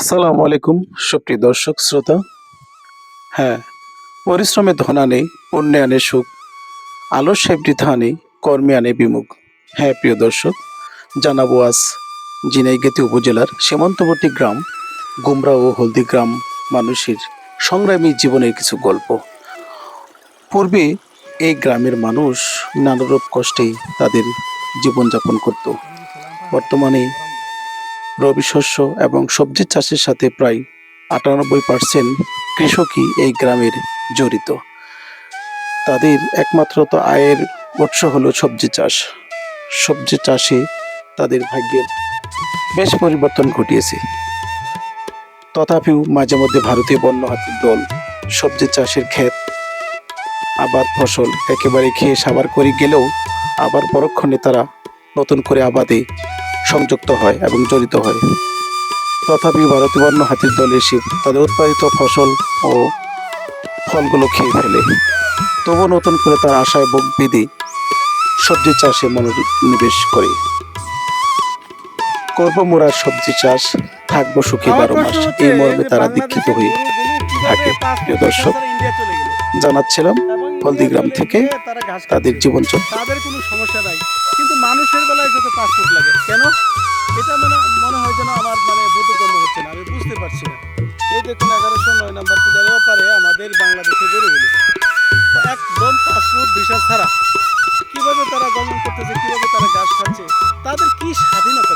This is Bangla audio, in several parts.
আসসালামু আলাইকুম, সুপ্রিয় দর্শক, শ্রোতা। হ্যাঁ পরিশ্রমে ধনা নেই আনে সুখ। আলস্যে বৃথা আনে কর্মে আনে বিমুখ। হ্যাঁ প্রিয় দর্শক, জানাব আজ জিনাইগাতি উপজেলার সীমান্তবর্তী গ্রাম, গুমরা ও হলদি গ্রাম মানুষের সংগ্রামী জীবনের কিছু গল্প। পূর্বে এই গ্রামের মানুষ নানারূপ কষ্টে তাদের জীবনযাপন করত। বর্তমানে রবি শস্য এবং সবজি চাষের সাথে প্রায় আটানব্বই পার্সেন্ট কৃষকই এই গ্রামের জড়িত। তাদের একমাত্র তো আয়ের উৎস হলো সবজি চাষ। সবজি চাষে তাদের ভাগ্যের বেশ পরিবর্তন ঘটিয়েছে। তথাপিও মাঝে মধ্যে ভারতীয় বন্য হাতির দল সবজি চাষের ক্ষেত, আবাদ ফসল একেবারে খেয়ে সাবার করে গেলেও আবার পরক্ষণে তারা নতুন করে আবাদে সংযুক্ত হয় এবং জড়িত হয়। তথাপি ভারতীয় বন্য হাতির দল এসে তাদের উৎপাদিত ফসল ও ফলগুলো খেয়ে ফেলে। তবু নতুন করে তার আশায় বুক বেঁধে সবজি চাষে মনোনিবেশ করে। করব মোরা সবজি চাষ থাকব সুখী বারো মাস। এই মর্মে তারা দীক্ষিত হয়ে থাকে। প্রিয় দর্শক, জানাচ্ছিলাম হলদিগ্রাম থেকে তাদের জীবন চক্র তাদের কোনো সমস্যা নাই। মানুষের বেলায় যত পাসপোর্ট লাগে। কেন? এটা মানে মনে হয় যেন আমার মানে বোধগম্য হচ্ছে না, আমি বুঝতে পারছি না। এই দেখুন, এগারোশো নয় নম্বর প্লেয়ারের পারে আমাদের বাংলাদেশে গরুগুলো। একদম পাসপোর্ট, ভিসা ছাড়া। কীভাবে তারা গমন করতেছে, কীভাবে তারা গাছ খাচ্ছে, তাদের কী স্বাধীনতা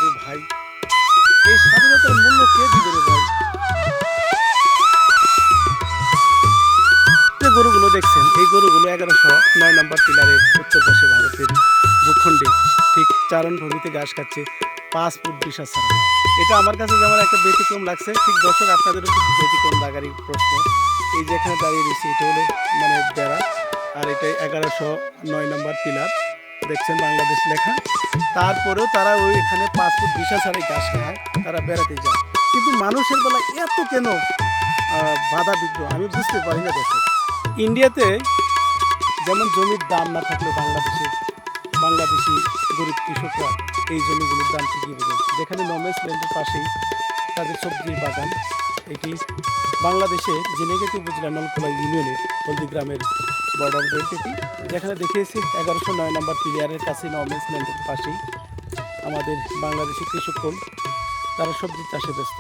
গরুগুলো দেখছেন, এই গরুগুলো এগারোশো নয় নম্বর পিলারের উত্তর পাশে ভারতের ভূখণ্ডে। ঠিক চারণ ভূমিতে ঘাস খাচ্ছে পাঁচ ফুট বিশা ছাড়া। এটা আমার কাছে যেমন একটা ব্যতিক্রম লাগছে, ঠিক দর্শক আপনাদেরও কিছু ব্যতিক্রম লাগারই প্রশ্ন। এই যে এখানে দাঁড়িয়ে রয়েছে, এটা হলো মানে বেড়া, আর এটা এগারোশো নয় নম্বর পিলার দেখছেন বাংলাদেশ লেখা। তারপরেও তারা ওই এখানে পাঁচ ফুট বিশা ছাড়াই ঘাস খায়, তারা বেড়াতে যায়। কিন্তু মানুষের বেলা এত কেন বাধা বিঘ্ন? আমি বুঝতে পারি না দর্শক। ইন্ডিয়াতে যেমন জমির দাম না থাকলেও বাংলাদেশে, বাংলাদেশি গরিব কৃষকরা এই জমিগুলোর দাম ঠিকই বোঝেন যেখানে নমেজ ল্যান্ডের পাশেই তাদের সবজির বাগান, এটি বাংলাদেশের জেনেগেটি উপজেলা নলকোলা ইউনিয়নের হলদি গ্রামের বর্ডার বেল্ট এটি যেখানে দেখিয়েছি এগারোশো নয় নম্বর প্লেয়ারের কাছে নমেজ ল্যান্ডের পাশেই আমাদের বাংলাদেশি কৃষকগণ তারা সবজি চাষে ব্যস্ত।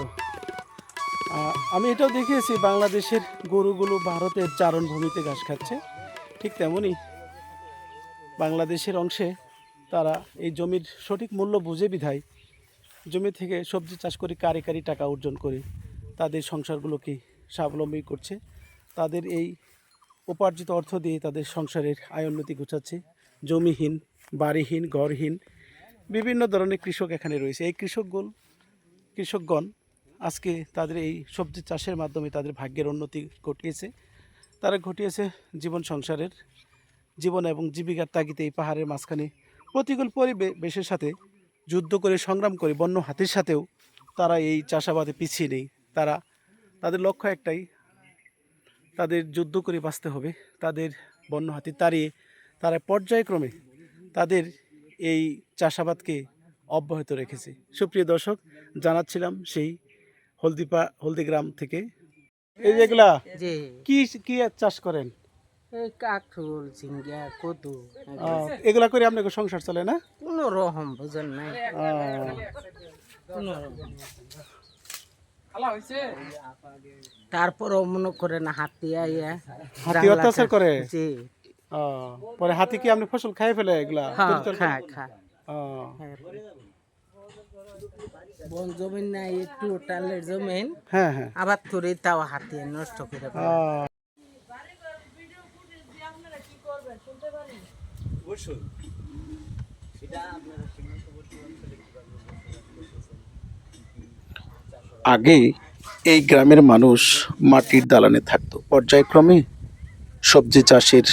আমি এটাও দেখিয়েছি, বাংলাদেশের গরুগুলো ভারতের চারণভূমিতে ঘাস খাচ্ছে। ঠিক তেমনই বাংলাদেশের অংশে তারা এই জমির সঠিক মূল্য বুঝে বিধায় জমি থেকে সবজি চাষ করে কারি কারি টাকা অর্জন করে তাদের সংসারগুলোকে স্বাবলম্বী করছে। তাদের এই উপার্জিত অর্থ দিয়ে তাদের সংসারের আয় উন্নতি ঘুচাচ্ছে। জমিহীন, বাড়িহীন, ঘরহীন বিভিন্ন ধরনের কৃষক এখানে রয়েছে। এই কৃষকগুলো কৃষকগণ আজকে তাদের এই সবজি চাষের মাধ্যমে তাদের ভাগ্যের উন্নতি ঘটিয়েছে। তারা ঘটিয়েছে জীবন সংসারের জীবন এবং জীবিকার তাগিদে এই পাহাড়ের মাঝখানে প্রতিকূল পরিবেশের সাথে যুদ্ধ করে, সংগ্রাম করে, বন্য হাতির সাথেও তারা এই চাষাবাদে পিছিয়ে নেই। তারা, তাদের লক্ষ্য একটাই, তাদের যুদ্ধ করে বাঁচতে হবে। তাদের বন্য হাতি তাড়িয়ে তারা পর্যায়ক্রমে তাদের এই চাষাবাদকে অব্যাহত রেখেছে। সুপ্রিয় দর্শক, জানাচ্ছিলাম সেই হলদিপা হলদিগ্রাম থেকে। এই যেগুলা জি। কি কি চাষ করেন? এই কাঠুল ঝিঙ্গা কদু এগুলা করে আপনাকে সংসার চলে না? কোন রকম বুঝেন কোন তারপরও মনে করেন হাতি আইয়া হাতি অত্যাচার করে? জি। পরে হাতি কি আপনি ফসল খাই ফেলে এগুলা? হ্যাঁ পরিচর্যা- খা খা আহ, বন জমিন নাই একটু টালের জমিন। হ্যাঁ হ্যাঁ। আবার তোরে তাও হাতি নষ্ট করে। আগে এই গ্রামের মানুষ মাটির দালানে থাকতো। পর্যায়ক্রমে সবজি চাষের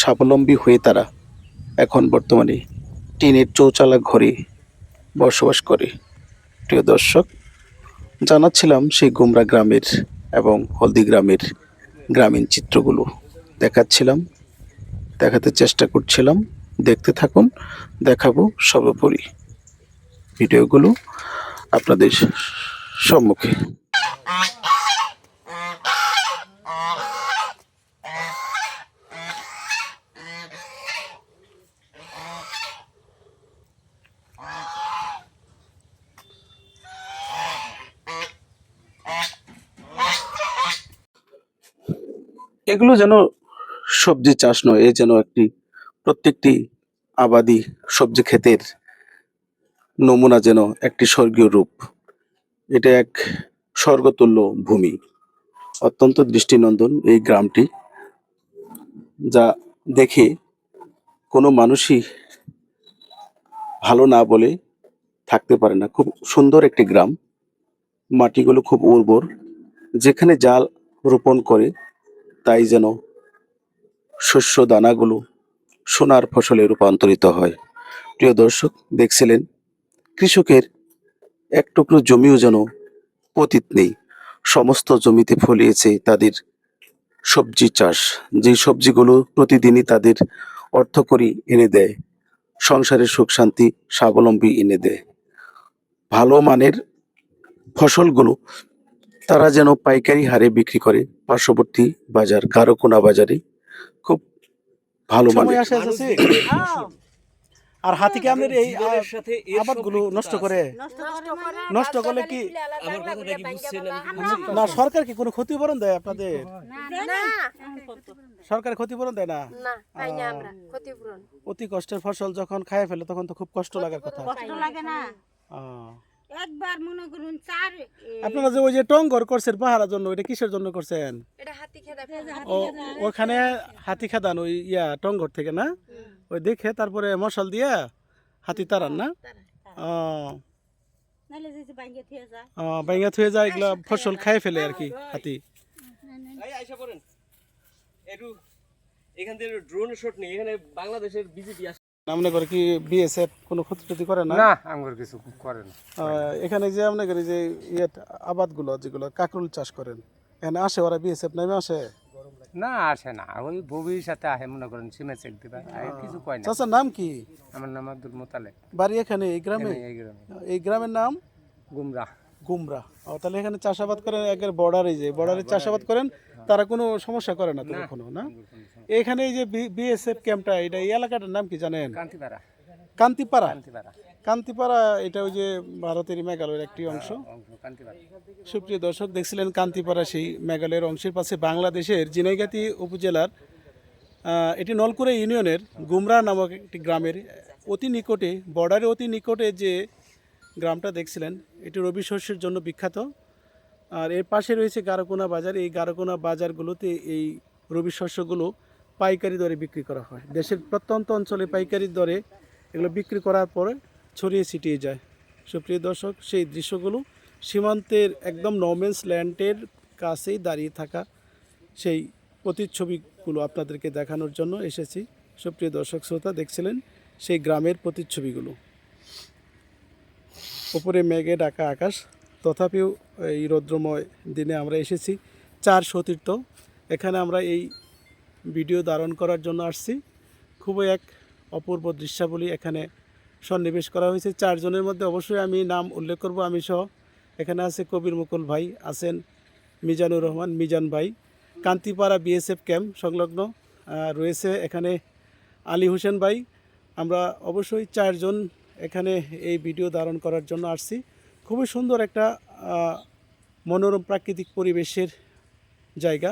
স্বাবলম্বী হয়ে তারা এখন বর্তমানে টিনের চৌচালা ঘরে বসবাস করে। প্রিয় দর্শক, জানাচ্ছিলাম সেই গুমরা গ্রামের এবং হলদি গ্রামের গ্রামীণ চিত্রগুলো। দেখাচ্ছিলাম, দেখাতে চেষ্টা করছিলাম, দেখতে থাকুন, দেখাবো সর্বোপরি। ভিডিওগুলো আপনাদের সম্মুখে। এগুলো যেন সবজি চাষ নয়, এ যেন একটি প্রত্যেকটি আবাদি সবজি ক্ষেতের নমুনা যেন একটি স্বর্গীয় রূপ। এটা এক স্বর্গতুল্য ভূমি। অত্যন্ত দৃষ্টিনন্দন এই গ্রামটি, যা দেখে কোনো মানুষই ভালো না বলে থাকতে পারে না। খুব সুন্দর একটি গ্রাম, মাটিগুলো খুব উর্বর, যেখানে জাল রোপণ করে তাই যেন শস্য দানাগুলো সোনার ফসলে রূপান্তরিত হয়। প্রিয় দর্শক, দেখছিলেন, কৃষকের এক টুকরো জমিও যেন পতিত নেই। সমস্ত জমিতে ফলিয়েছে তাদের সবজি চাষ। যে সবজিগুলো প্রতিদিনই তাদের অর্থকরী এনে দেয় সংসারের সুখ, শান্তি, স্বাবলম্বী এনে দেয়। ভালো মানের ফসলগুলো তারা যেন পাইকারি হারে বিক্রি করে। পার্শ্ববর্তী বাজার কারোকোনা বাজারে খুব ভালো আসে আর হাতিকে আপনার এই জীবনের সাথে আবাদগুলো নষ্ট করে। নষ্ট করলে কি আমার কথাটা কি বুঝছেন না সরকার কি কোনো ক্ষতিপূরণ দেয় আপনাদের? না সরকার ক্ষতিপূরণ দেয় না? না পাই না আমরা ক্ষতিপূরণ। অতি কষ্টের ফসল যখন খায় ফেলে তখন তো খুব কষ্ট লাগার কথা। কষ্ট লাগে না। একবার মনে করুন চার আপনারা যে ওই যে টঙ্গর করছেন পাহারার জন্য এটা কিসের জন্য করছেন? এটা হাতি ওখানে হাতি খাদান ওই ইয়া টঙ্গর থেকে না? ওই দেখে তারপরে মশাল দিয়া হাতি তারান না? বাইঙ্গে থিয়ে যায়। বাইঙ্গা থুয়ে যায় এগুলা ফসল খাই ফেলে আর কি হাতি। পড়েন। একটু এখান থেকে ড্রোন শট নেই এখানে বাংলাদেশের বিজেপি মনে করে কি বিএসএফ কোনো ক্ষতি টতি করে না? না আমার কিছু করে না। এখানে যে আপনার যে ইয়ে আবাদগুলো যেগুলো কাকরুল চাষ করেন এখানে আসে ওরা বিএসএফ নামে আসে? না আসে না। ওই ভবিষ্যতে আসে মনে করেন সিমে চেক দিবা। কিছু কয় না। চাচার নাম কি? আমার নাম আব্দুল মোতালে বাড়ি এখানে এই গ্রামে? এই গ্রামে। এই গ্রামের নাম? গুমরা। গুমরা। ও তাহলে এখানে চাষাবাদ করেন একের বর্ডারে যে বর্ডারে চাষাবাদ করেন? তারা কোনো সমস্যা করে না তো কখনো না? এখানে এই যে বিএসএফ ক্যাম্পটা এটা এই এলাকাটার নাম কি জানেন? কান্তিপাড়া। কান্তিপাড়া? কান্তিপাড়া। এটা ওই যে ভারতের মেঘালয়ের একটি অংশ। সুপ্রিয় দর্শক দেখছিলেন কান্তিপাড়া সেই মেঘালয়ের অংশের পাশে বাংলাদেশের জিনাইগাতি উপজেলার এটি নলকুড়া ইউনিয়নের গুমরা নামক একটি গ্রামের অতি নিকটে বর্ডারের অতি নিকটে যে গ্রামটা দেখছিলেন এটি রবি শস্যের জন্য বিখ্যাত। আর এর পাশে রয়েছে গারোকোনা বাজার। এই গারোকোনা বাজারগুলোতে এই রবি শস্যগুলো পাইকারি দরে বিক্রি করা হয়। দেশের প্রত্যন্ত অঞ্চলে পাইকারি দরে এগুলো বিক্রি করার পরে ছড়িয়ে ছিটিয়ে যায়। সুপ্রিয় দর্শক, সেই দৃশ্যগুলো সীমান্তের একদম নমেন্স ল্যান্ডের কাছেই দাঁড়িয়ে থাকা সেই প্রতিচ্ছবিগুলো আপনাদেরকে দেখানোর জন্য এসেছি। সুপ্রিয় দর্শক, শ্রোতা দেখছিলেন সেই গ্রামের প্রতিচ্ছবিগুলো। উপরে মেঘে ডাকা আকাশ। তথাপিও এই রৌদ্রময় দিনে আমরা এসেছি। চার সতীর্থ। এখানে আমরা এই ভিডিও ধারণ করার জন্য আসছি। খুবই এক অপূর্ব দৃশ্যাবলী এখানে সন্নিবেশ করা হয়েছে। চারজনের মধ্যে অবশ্যই আমি নাম উল্লেখ করব, আমি সহ। এখানে আছে কবির মুকুল ভাই, আছেন মিজানুর রহমান, মিজান ভাই। কান্তিপাড়া বিএসএফ ক্যাম্প সংলগ্ন রয়েছে এখানে আলী হোসেন ভাই। আমরা অবশ্যই চারজন এখানে এই ভিডিও ধারণ করার জন্য আসছি। খুবই সুন্দর একটা মনোরম প্রাকৃতিক পরিবেশের জায়গা।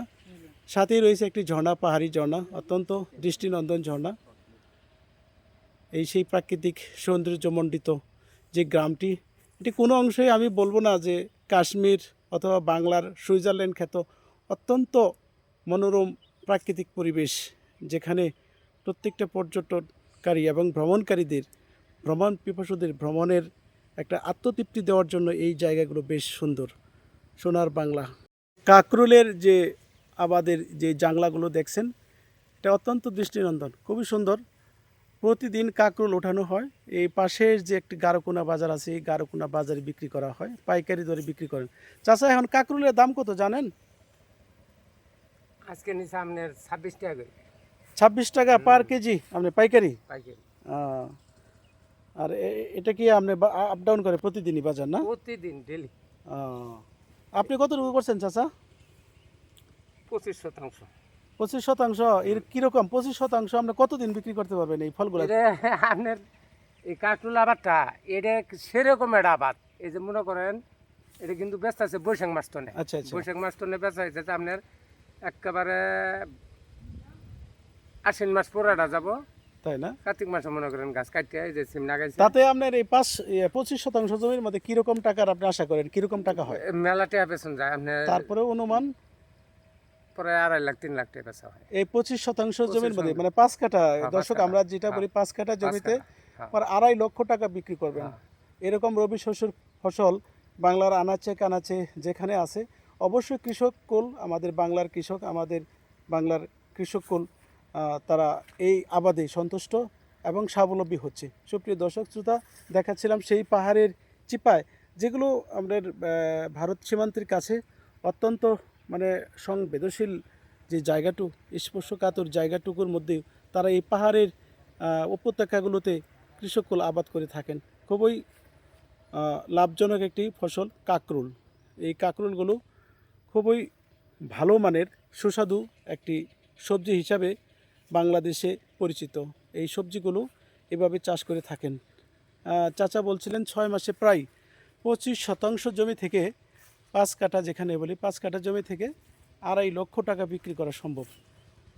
সাথেই রয়েছে একটি ঝর্ণা, পাহাড়ি ঝর্ণা, অত্যন্ত দৃষ্টিনন্দন ঝর্ণা। এই সেই প্রাকৃতিক সৌন্দর্যমণ্ডিত যে গ্রামটি, এটি কোনো অংশেই আমি বলব না যে কাশ্মীর অথবা বাংলার সুইজারল্যান্ড খ্যাত অত্যন্ত মনোরম প্রাকৃতিক পরিবেশ, যেখানে প্রত্যেকটা পর্যটনকারী এবং ভ্রমণকারীদের, ভ্রমণ পিপাসুদের ভ্রমণের একটা আত্মতৃপ্তি দেওয়ার জন্য এই জায়গাগুলো বেশ সুন্দর। সোনার বাংলা। কাকরুলের যে আবাদের যে জাংলাগুলো দেখছেন এটা অত্যন্ত দৃষ্টিনন্দন খুবই সুন্দর। প্রতিদিন কাকরুল ওঠানো হয়। এই পাশের যে একটি গারোকোনা বাজার আছে এই গারোকোনা বাজারে বিক্রি করা হয় পাইকারি দরে বিক্রি করেন। চাচা এখন কাকরুলের দাম কত জানেন? আজকে নিচে আপনার ছাব্বিশ টাকা ছাব্বিশ টাকা পার কেজি আপনি পাইকারি? পাইকারি। আর এটা কি আপনি আপ ডাউন করে প্রতিদিনই বাজার না? প্রতিদিন ডেলি আপনি কতটুকু করছেন চাচা? পঁচিশ শতাংশ। পঁচিশ শতাংশ? এর কীরকম? পঁচিশ শতাংশ আমরা কতদিন বিক্রি করতে পারবেন এই ফলগুলো? এটা আপনার এই কাঠুল আবাদটা এটা সেরকম একটা আবাদ। এই যে মনে করেন এটা কিন্তু ব্যস্ত আছে বৈশাখ মাস টনে আচ্ছা, আচ্ছা। বৈশাখ মাস টনে বেচা হয়েছে আপনার একেবারে আশ্বিন মাস পরেটা যাব। তাই না? কার্তিক মাসে মনে করেন গাছ কাটতে এই যে সিম লাগাইছে। তাতে আপনার এই পাঁচ পঁচিশ শতাংশ জমির মধ্যে কীরকম টাকার আপনি আশা করেন? কীরকম টাকা হয়? মেলা টাকা বেতন যায় আপনার তারপরে অনুমান? আড়াই লাখ তিন লাখ টাকা বেচা হয়। এই পঁচিশ শতাংশ জমির মধ্যে মানে পাঁচ কাঠা দর্শক আমরা যেটা হ্যাঁ। বলি পাঁচ কাঠা জমিতে হ্যাঁ। পর আড়াই লক্ষ টাকা বিক্রি করবেন। হ্যাঁ। এরকম রবি শস্যের ফসল বাংলার আনাচে কানাচে যেখানে আছে অবশ্যই কৃষক কুল আমাদের বাংলার কৃষক আমাদের বাংলার কৃষক কুল তারা এই আবাদে সন্তুষ্ট এবং স্বাবলম্বী হচ্ছে। সুপ্রিয় দর্শক শ্রোতা, দেখাচ্ছিলাম সেই পাহাড়ের চিপায়, যেগুলো আমাদের ভারত সীমান্তের কাছে অত্যন্ত মানে সংবেদনশীল যে জায়গাটু স্পর্শকাতর জায়গাটুকুর মধ্যে তারা এই পাহাড়ের উপত্যকাগুলোতে কৃষককুল আবাদ করে থাকেন। খুবই লাভজনক একটি ফসল কাকরুল। এই কাকরুলগুলো খুবই ভালো মানের, সুস্বাদু একটি সবজি হিসাবে বাংলাদেশে পরিচিত। এই সবজিগুলো এভাবে চাষ করে থাকেন। চাচা বলছিলেন, ছয় মাসে প্রায় পঁচিশ শতাংশ জমি থেকে পাঁচ কাঠা যেখানে বলি, পাঁচ কাঠা জমি থেকে আড়াই লক্ষ টাকা বিক্রি করা সম্ভব।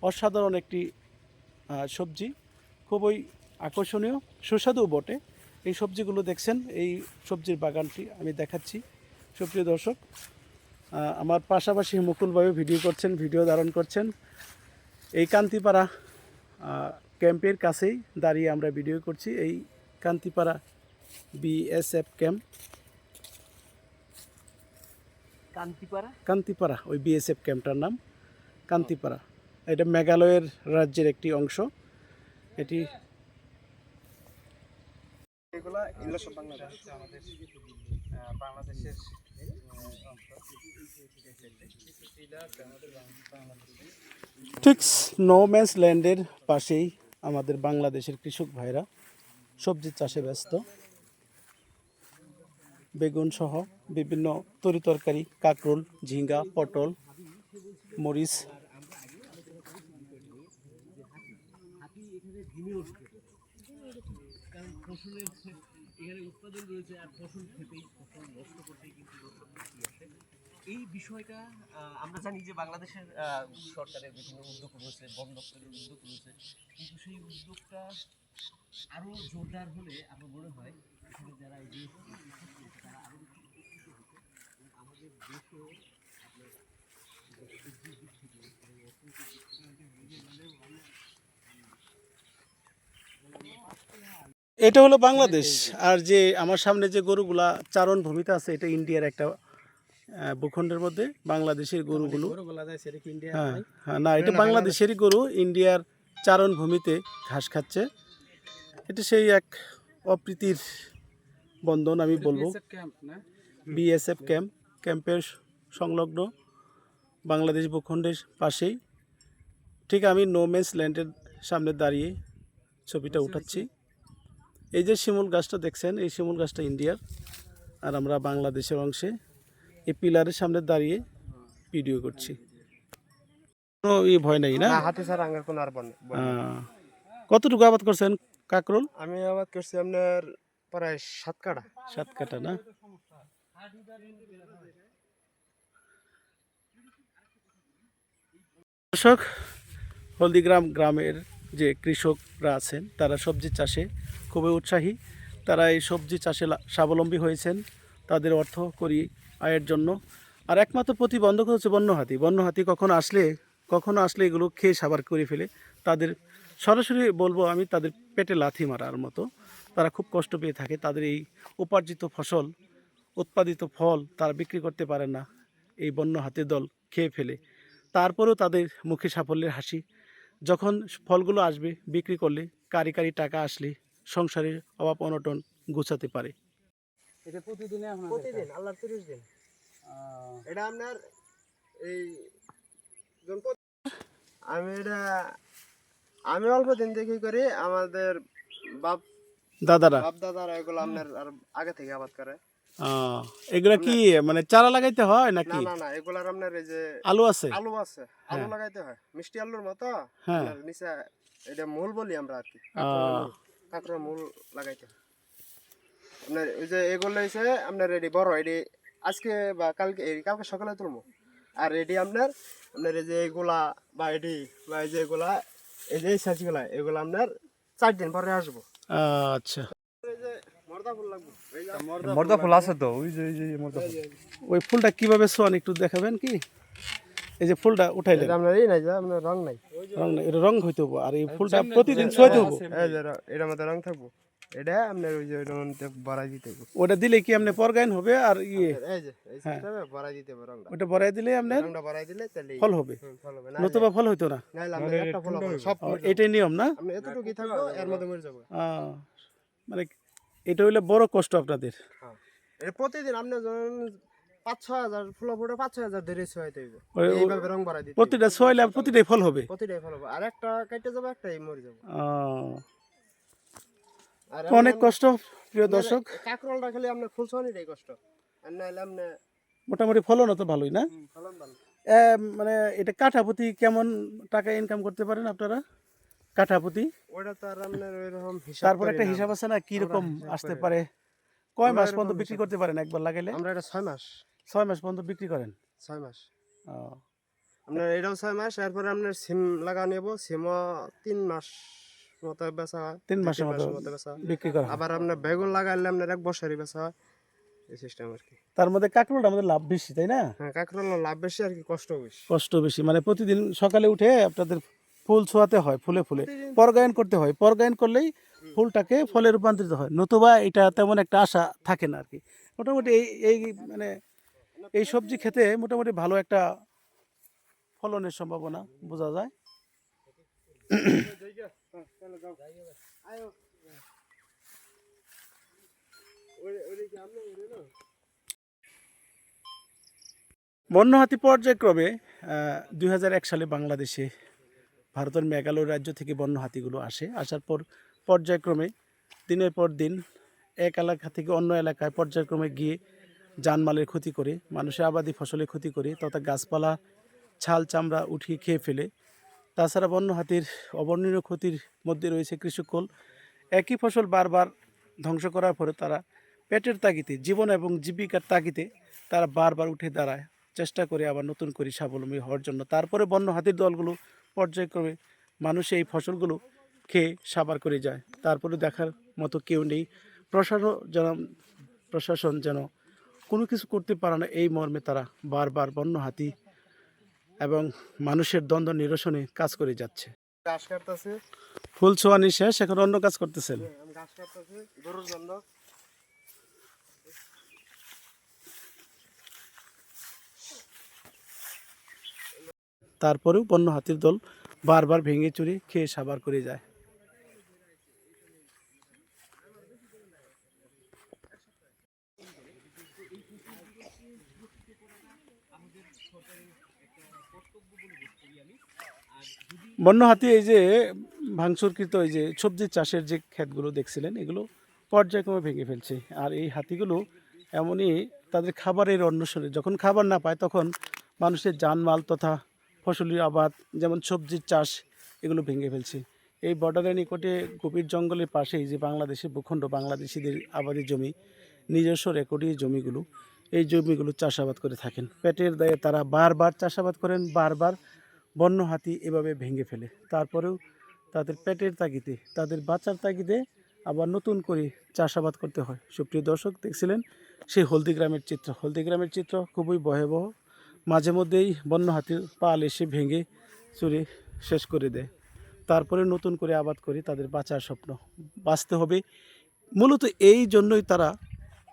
অসাধারণ একটি সবজি। খুবই আকর্ষণীয়, সুস্বাদুও বটে। এই সবজিগুলো দেখছেন, এই সবজির বাগানটি আমি দেখাচ্ছি। সুপ্রিয় দর্শক আমার পাশাপাশি মুকুলভাবে ভিডিও করছেন, ভিডিও ধারণ করছেন। এই কান্তিপাড়া ক্যাম্পের কাছেই দাঁড়িয়ে আমরা ভিডিও করছি এই কান্তিপাড়া বিএসএফ ক্যাম্প। কান্তিপাড়া? কান্তিপাড়া ওই বিএসএফ ক্যাম্পটার নাম কান্তিপাড়া। এটা মেঘালয়ের রাজ্যের একটি অংশ। এটি এগুলা আমাদের বাংলাদেশের ঠিক নো ম্যান্স ল্যান্ডের পাশেই আমাদের বাংলাদেশের কৃষক ভাইরা সবজি চাষে ব্যস্ত। বেগুন সহ বিভিন্ন তরিতরকারি কাকরোল ঝিঙ্গা পটল মরিচ। এই বিষয়টা আমরা জানি যে বাংলাদেশের সরকারের বিভিন্ন উদ্যোগ রয়েছে বন দপ্তরের উদ্যোগ রয়েছে কিন্তু সেই উদ্যোগটা আরও জোরদার হলে আমার মনে হয় এখানে যারা জিনিস তারা আরও বেশি উপকৃত হতো এবং আমাদের দেশেও এটা হলো বাংলাদেশ। আর যে আমার সামনে যে গরুগুলা চারণ ভূমিতে আছে এটা ইন্ডিয়ার একটা ভূখণ্ডের মধ্যে বাংলাদেশের গরুগুলো। হ্যাঁ হ্যাঁ না এটা বাংলাদেশেরই গরু ইন্ডিয়ার চারণ ভূমিতে ঘাস খাচ্ছে। এটা সেই এক অপ্রীতির বন্ধন আমি বলব। বিএসএফ ক্যাম্প ক্যাম্পের সংলগ্ন বাংলাদেশ ভূখণ্ডের পাশেই। ঠিক আমি নোমেন্স ল্যান্ডের সামনে দাঁড়িয়ে ছবিটা উঠাচ্ছি। এই যে শিমুল গাছটা দেখছেন এই শিমুল গাছটা ইন্ডিয়ার। আর আমরা বাংলাদেশের অংশে এই পিলারের সামনে দাঁড়িয়ে ভিডিও করছি। কোনো ই ভয় নাই না? হাতে আঙ্গার কোনো আর কতটুকু আবাদ করছেন কাকরোল? আমি আবাদ করছি আপনার প্রায় সাত কাটা সাত কাটা না? দর্শক হলদিগ্রাম গ্রামের যে কৃষকরা আছেন তারা সবজি চাষে খুবই উৎসাহী। তারা এই সবজি চাষে স্বাবলম্বী হয়েছেন তাদের অর্থ করি আয়ের জন্য। আর একমাত্র প্রতিবন্ধক হচ্ছে বন্যহাতি। বন্যহাতি কখনো আসলে কখনো আসলে এগুলো খেয়ে সাবার করে ফেলে, তাদের সরাসরি বলব আমি তাদের পেটে লাথি মারার মতো। তারা খুব কষ্ট পেয়ে থাকে। তাদের এই উপার্জিত ফসল, উৎপাদিত ফল তারা বিক্রি করতে পারে না। এই বন্য হাতি দল খেয়ে ফেলে। তারপরেও তাদের মুখে সাফল্যের হাসি। যখন ফলগুলো আসবে বিক্রি করলে, কারি কারি টাকা আসলে সংসারের অভাব অনটন গুছাতে পারে। প্রতিদিন আল্লাহ তিরিশ দিন। এটা আপনার এই আমি এটা আমি অল্প দিন দেখি করি আমাদের বাপ দাদারা? বাপ দাদারা এগুলো আপনার আর আগে থেকে আবাদ করে। আহ, এগুলা কি মানে চারা লাগাইতে হয় না নাকি? না না এগুলার আপনার এই যে আলু আছে? আলু আছে আলু হ্যাঁ। লাগাইতে হয়। মিষ্টি আলুর মতো হ্যাঁ। নিচে এটা মূল বলি আমরা আর কি। আহ, কাঁকড়ার মূল লাগাইতে। হয় আপনার ওই যে এগুলো হয়েছে আপনার রেডি বড় এডি আজকে বা কালকে এই কালকে সকালে তুলবো আর এডি আপনার আপনার এই যে এগুলা বা এডি বা এই যে এগুলা এই যে এই সাইজগুলা এগুলা আপনার চার দিন পরে আসব। আচ্ছা। মর্দা ফুল লাগবে। মর্দা ফুল আছে তো ওই যে ওই যে মর্দা ফুল। ওই ফুলটা কীভাবে শোয়ান একটু দেখাবেন কি? এই যে ফুলটা উঠাইলেন। এটা আপনার এই নাই যে আপনার রং নাই। রং না, এটা রং হইতে হব আর এই ফুলটা প্রতিদিন শোয়াইতে হব। এই যে র- থাকব। এটা আপনার ওই যে মধ্যে বাড়াই দিতে হবে। ওটা দিলে কি আপনি পরগায়ন হবে আর ইয়ে? এই যে এই সিস্টেমে বাড়াই দিতে হবে রংটা। ওটা বড়াই দিলে আপনার রংটা বাড়াই দিলে তাহলে ফল হবে। ফল হবে। না নতুবা ফল হইতো না। নাইলে আপনার একটা ফল হবে সব। এটাই নিয়ম না? আপনি এতটুকুই থাকব এর মধ্যে মরে যাব। মানে এটা হইলে বড় কষ্ট আপনাদের। এটা প্রতিদিন আপনি যখন পাঁচ ছয় হাজার ফুল ফুটে পাঁচ ছয় হাজার ধরে ছোয়াইতে হইবে। ওই- ওই- এইভাবে রং বাড়াই দিতে প্রতিটা ছয়লে প্রতিটাই ফল হবে? প্রতিটাই ফল হবে। আর একটা কেটে যাবে একটাই মরে যাবে। আহ, অনেক কষ্ট প্রিয় দর্শক। কাকরলটা খেলে আপনার ফুল ছোয়ানিটাই কষ্ট। আর নাইলে আপনি মোটামুটি ফলনও তো ভালোই না? ফলন ভালো। মানে এটা কাঠাপতি কেমন টাকা ইনকাম করতে পারেন আপনারা? কাঠাপতি ওটা তো আর আপনার ওইরকম হিসাব তারপর একটা হিসাব আছে না? কীরকম আসতে পারে? কয় মাস পর্যন্ত বিক্রি করতে পারেন একবার লাগাইলে? আমরা এটা ছয় মাস। ছয় মাস পর্যন্ত বিক্রি করেন? ছয় মাস। ও, আপনার এটাও ছয় মাস এরপরে আপনার সিম লাগা নেব সিমও তিন মাস মতো বেচা হয়। তিন মাসের মতো বেচা বিক্রি করা আবার আপনার বেগুন লাগাইলে আপনার এক বছরই বেচা হয়। এই সিস্টেম আর কি। তার মধ্যে কাঁকরোলটা আমাদের লাভ বেশি তাই না? হ্যাঁ কাঁকরোল লাভ বেশি আর কি কষ্ট বেশি। কষ্ট বেশি মানে প্রতিদিন সকালে উঠে আপনাদের ফুল ছোঁয়াতে হয় ফুলে ফুলে। পরগায়ন করতে হয় পরগায়ন করলেই ফুলটাকে ফলে রূপান্তরিত হয়। নতুবা এটা তেমন একটা আশা থাকে না আর কি। মোটামুটি এই এই মানে এই সবজি খেতে মোটামুটি ভালো একটা ফলনের সম্ভাবনা, বোঝা যায়। বন্যহাতি পর্যায়ক্রমে দুই হাজার এক সালে বাংলাদেশে ভারতের মেঘালয় রাজ্য থেকে বন্য হাতিগুলো আসে। আসার পর পর্যায়ক্রমে, দিনের পর দিন এক এলাকা থেকে অন্য এলাকায় পর্যায়ক্রমে গিয়ে জানমালের ক্ষতি করে, মানুষের আবাদি ফসলের ক্ষতি করে, তথা গাছপালা, ছাল, চামড়া উঠিয়ে খেয়ে ফেলে। তাছাড়া বন্য হাতির অবর্ণনীয় ক্ষতির মধ্যে রয়েছে কৃষককুল। একই ফসল বারবার ধ্বংস করার পরে তারা পেটের তাগিতে জীবন এবং জীবিকার তাগিতে তারা বারবার উঠে দাঁড়ায়। চেষ্টা করে আবার নতুন করে স্বাবলম্বী হওয়ার জন্য। তারপরে বন্য হাতির দলগুলো পর্যায়ক্রমে মানুষ এই ফসলগুলো খেয়ে সাবার করে যায়। তারপরে দেখার মতো কেউ নেই। প্রশাসন যেন প্রশাসন যেন কোনো কিছু করতে পারে না এই মর্মে তারা বারবার বন্য হাতি এবং মানুষের দ্বন্দ্ব নিরসনে কাজ করে যাচ্ছে। ফুল ছোয়ানি শেষ এখন অন্য কাজ করতেছেন। জন্য। তারপরেও বন্য হাতির দল বারবার ভেঙে চুরি খেয়ে সাবার করে যায়। বন্য হাতি এই যে ভাঙচুরকৃত এই যে সবজি চাষের যে ক্ষেতগুলো দেখছিলেন, এগুলো পর্যায়ক্রমে ভেঙে ফেলছে। আর এই হাতিগুলো এমনই তাদের খাবারের অন্বেষণে যখন খাবার না পায় তখন মানুষের জানমাল তথা ফসলি আবাদ, যেমন সবজির চাষ, এগুলো ভেঙে ফেলছে। এই বর্ডারের নিকটে গভীর জঙ্গলের পাশেই যে বাংলাদেশের ভূখণ্ড বাংলাদেশিদের আবাদি জমি, নিজস্ব রেকর্ডি জমিগুলো, এই জমিগুলো চাষাবাদ করে থাকেন। পেটের দায়ে তারা বারবার চাষাবাদ করেন, বারবার বন্য হাতি এভাবে ভেঙে ফেলে। তারপরেও তাদের পেটের তাগিদে, তাদের বাচ্চার তাগিদে আবার নতুন করে চাষাবাদ করতে হয়। সুপ্রিয় দর্শক, দেখছিলেন সেই হলদিগ্রামের চিত্র। হলদিগ্রামের চিত্র খুবই ভয়াবহ। মাঝে মধ্যেই বন্য হাতির পাল এসে ভেঙে চুরে শেষ করে দেয়। তারপরে নতুন করে আবাদ করে তাদের বাঁচার স্বপ্ন। বাঁচতে হবে। মূলত এই জন্যই তারা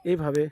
এইভাবে